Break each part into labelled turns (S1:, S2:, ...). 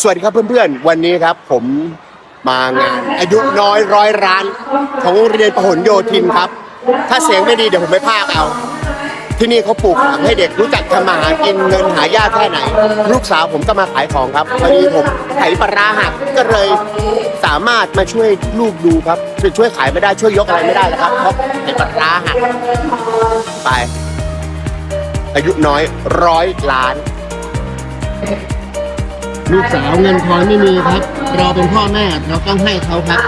S1: สวัสดีครับเพื่อนๆ วันนี้ครับผมมางาน อายุน้อยร้อยร้านของโรงเรียนพหลโยธินครับ ถ้าเสียงไม่ดีเดี๋ยวผมไปพากเอา ที่นี่เขาปลูกฝังให้เด็กรู้จักทำมาหากินเงินหายากแค่ไหน ลูกสาวผมก็มาขายของครับพอดีผมไถปลาร้าหักก็เลยสามารถมาช่วยลูกดูครับช่วยขายไม่ได้ช่วยยกอะไรไม่ได้แล้วครับเพราะไถปลาร้าหักไป อายุน้อยร้อยล้าน ลูกสาวเงินทองไม่มีครับ เราเป็นพ่อแม่เราต้องให้เขาครับ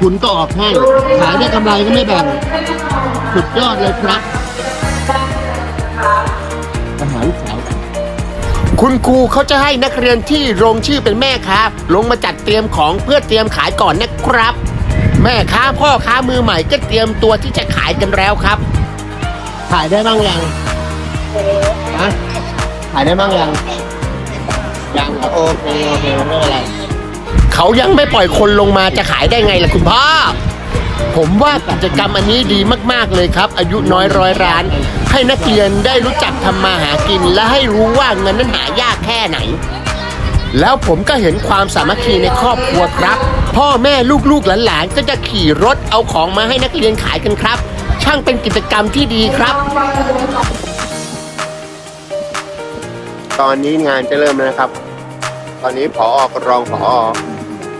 S1: คุณก็ออกให้ ขายได้กำไรก็ไม่แบ่งสุดยอดเลยครับอาหารสาวคุณครูเขาจะให้นักเรียนที่ลงชื่อเป็นแม่ค้าลงมาจัดเตรียมของเพื่อเตรียมขายก่อนนะครับ แม่ค้าพ่อค้ามือใหม่ก็เตรียมตัวที่จะขายกันแล้วครับ ขายได้บ้างยังฮะขายได้บ้างยัง ยังเหรอโอเคโอเคไม่เป็นไรเขายังไม่ปล่อยคนลงมาจะขายได้ไงล่ะคุณพ่อ ผมว่ากิจกรรมอันนี้ดีมากๆเลยครับ อายุน้อยร้อยร้าน ให้นักเรียนได้รู้จักทำมาหากิน และให้รู้ว่าเงินนั้นหายากแค่ไหน แล้วผมก็เห็นความสามัคคีในครอบครัวครับ พ่อแม่ลูกๆหลานๆก็จะขี่รถเอาของมาให้นักเรียนขายกันครับ ช่างเป็นกิจกรรมที่ดีครับ ตอนนี้งานจะเริ่มแล้วนะครับ ตอนนี้ผออกรองผอ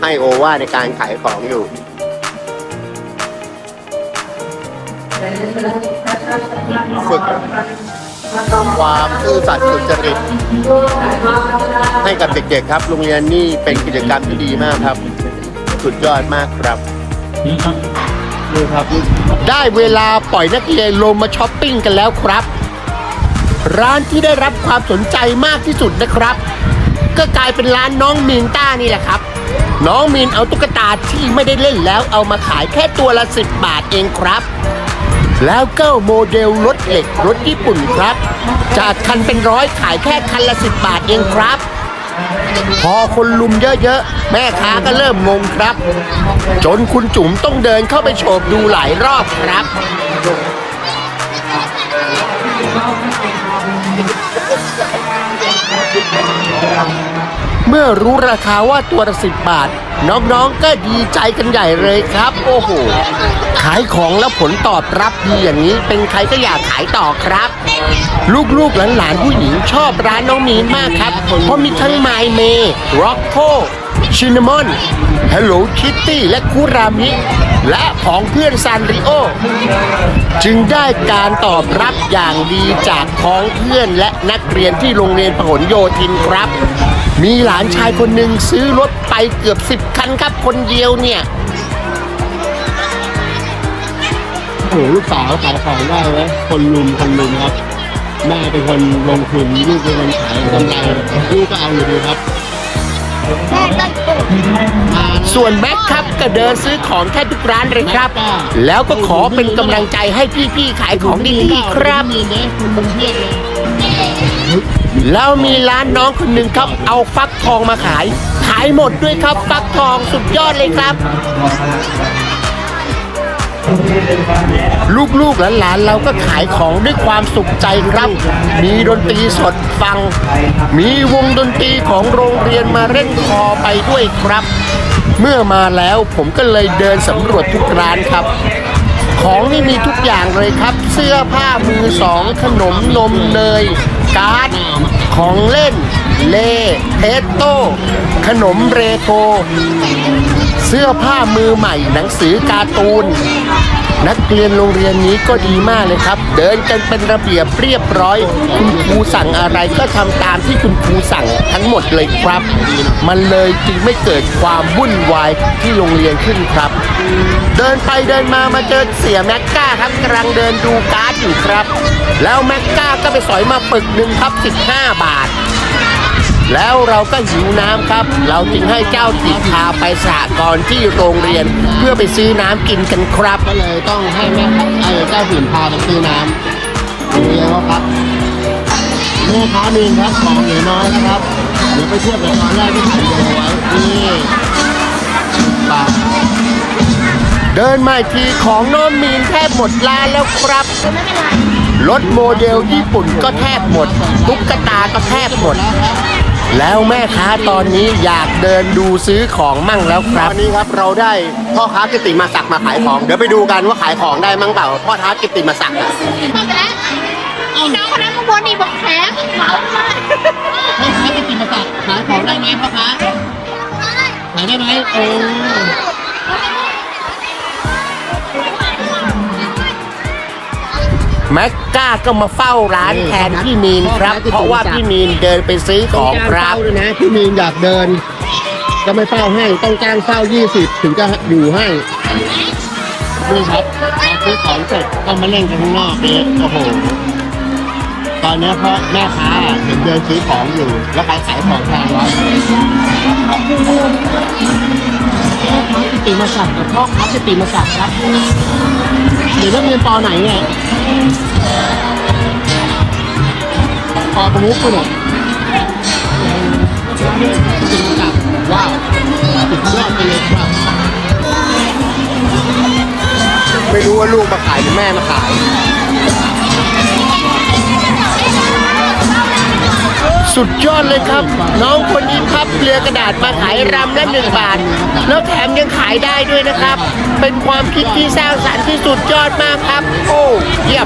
S1: ให้โอวาทในการขายของอยู่ ฝึกความซื่อสัตย์สุจริตให้กับเด็กๆครับ โรงเรียนนี่เป็นกิจกรรมที่ดีมากครับ สุดยอดมากครับนี่ครับ ได้เวลาปล่อยนักเรียนลงมาช้อปปิ้งกันแล้วครับ ร้านที่ได้รับความสนใจมากที่สุดนะครับ ก็กลายเป็นร้านน้องมีนต้านี่แหละครับ น้องมีนเอาตุ๊กตาที่ไม่ได้เล่นแล้วเอามาขายแค่ตัวละ 10 บาทเองครับ แล้วก็โมเดลรถเหล็กรถญี่ปุ่นครับ จากคันเป็นร้อยขายแค่คันละ 10 บาทเองครับ พอคนลุมเยอะๆ แม่ค้าก็เริ่มงงครับ จนคุณจุ๋มต้องเดินเข้าไปโฉบดูหลายรอบครับ เมื่อรู้ราคาว่าตัวละสิบบาท น้องๆก็ดีใจกันใหญ่เลยครับ โอ้โห ขายของแล้วผลตอบรับดีอย่างนี้ เป็นใครก็อยากขายต่อครับ ลูกๆหลานๆผู้หญิงชอบร้านน้องมีนมากครับเพราะมีทั้งไมเมร็อกโค ชินนามอนฮัลโหลคิตตี้และคุรามิ และของเพื่อนซานริโอ จึงได้การตอบรับอย่างดีจากพ้องเพื่อนและนักเรียนที่โรงเรียนพหลโยธินครับ มีหลานชายคนหนึ่งซื้อรถไปเกือบสิบคันครับคนเดียวเนี่ย
S2: โอ้โหลูกสาวขายของได้ไหมคนลุมคนลุมครับแม่เป็นคนลงทุนลูกเป็นคนขายกำไรลูกก็เอาอยู่ดีครับ มา
S1: ส่วนแม็กครับก็เดินซื้อของแทบทุกร้านเลยครับ แล้วก็ขอเป็นกำลังใจให้พี่ๆขายของดีๆครับ
S2: มีเด้คุณเพียบเลย
S1: แล้วมีร้านน้องคนหนึ่งครับ เอาฟักทองมาขาย ขายหมดด้วยครับ ฟักทองสุดยอดเลยครับ ลูกๆหลานๆเราก็ขายของด้วยความสุขใจครับ มีดนตรีสดฟัง มีวงดนตรีของโรงเรียนมาเล่นคอไปด้วยครับ เมื่อมาแล้วผมก็เลยเดินสำรวจทุกร้านครับ ของนี่มีทุกอย่างเลยครับ เสื้อผ้ามือสอง ขนมนมเนย การ์ดของเล่น เลเทสโต้ขนมเรโทรเสื้อผ้ามือใหม่หนังสือการ์ตูน นักเรียนโรงเรียนนี้ก็ดีมากเลยครับ เดินกันเป็นระเบียบเรียบร้อย คุณครูสั่งอะไรก็ทำตามที่คุณครูสั่งทั้งหมดเลยครับ มันเลยจึงไม่เกิดความวุ่นวายที่โรงเรียนขึ้นครับ เดินไปเดินมามาเจอเสียแม็กก้าครับกำลังเดินดูการ์ดอยู่ครับ แล้วแม็กก้าก็ไปสอยมาปึกหนึ่งครับ 15 บาท แล้วเราก็หิวน้ำครับ เราจึงให้เจ้าถิ่นพาไปสหกรณ์ที่โรงเรียน เพื่อไปซื้อน้ำกินกันครับ
S2: ก็เลยต้องให้แม่ไอ้เจ้าถิ่นพาไปซื้อน้ำโรงเรียนเขาครับแม่ค้ามีครับของเหลือน้อยนะครับ เดี๋ยวไปเทียบกับตอนแรกที่ถ่ายวิดีโอไว้นี่บาท
S1: เดินมาอีกทีของโน้อมมีนแทบหมดร้านแล้วครับรถโมเดลญี่ปุ่นก็แทบหมด ตุ๊กตาก็แทบหมด
S2: แล้วครับ
S1: แล้วแม่ค้าตอนนี้อยากเดินดูซื้อของมั่งแล้วครับ
S2: ตอนนี้ครับเราได้พ่อค้ากิตติมาศักดิ์มาขายของ เดี๋ยวไปดูกันว่าขายของได้มั้งเปล่า พ่อค้ากิตติมาศักดิ์อะ
S3: มาไปแล้วไอ้น้องคนนั้นมาบนนี่บอกแข็งเหมามา
S2: พ่อค้ากิตติมาศักดิ์ขายของได้ไหมพ่อค้าขายได้ไหมเออ
S1: แม็กก้าก็มาเฝ้าร้านแทนพี่มีนครับ เพราะว่าพี่มีนเดินไปซื้อของครับ
S2: ต้องจ้างเฝ้าด้วยนะพี่มีนอยากเดิน ก็ไม่เฝ้าให้ต้องจ้างเฝ้า 20 ถึงจะอยู่ให้นี่ครับพอซื้อของเสร็จก็มาเล่นกันข้างนอกเลยโอ้โหตอนนี้พ่อแม่ค้าเห็นเดินซื้อของอยู่ แล้วใครขายของแพงวะกิติมาศักดิ์กับพ่อค้ากิติมาศักดิ์ครับ เดี๋ยวนักเรียนปอไหนเนี่ยปอประมุขไปหมดจริงจังว้าวสุดยอดไปเลยครับ ไม่รู้ว่าลูกมาขายหรือแม่มาขาย
S1: สุดยอดเลยครับ น้องคนนี้พับเรือกระดาษมาขายรำละหนึ่งบาท แล้วแถมยังขายได้ด้วยนะครับ เป็นความคิดที่สร้างสรรค์ที่สุดยอดมากครับ โอ้เยี่ยม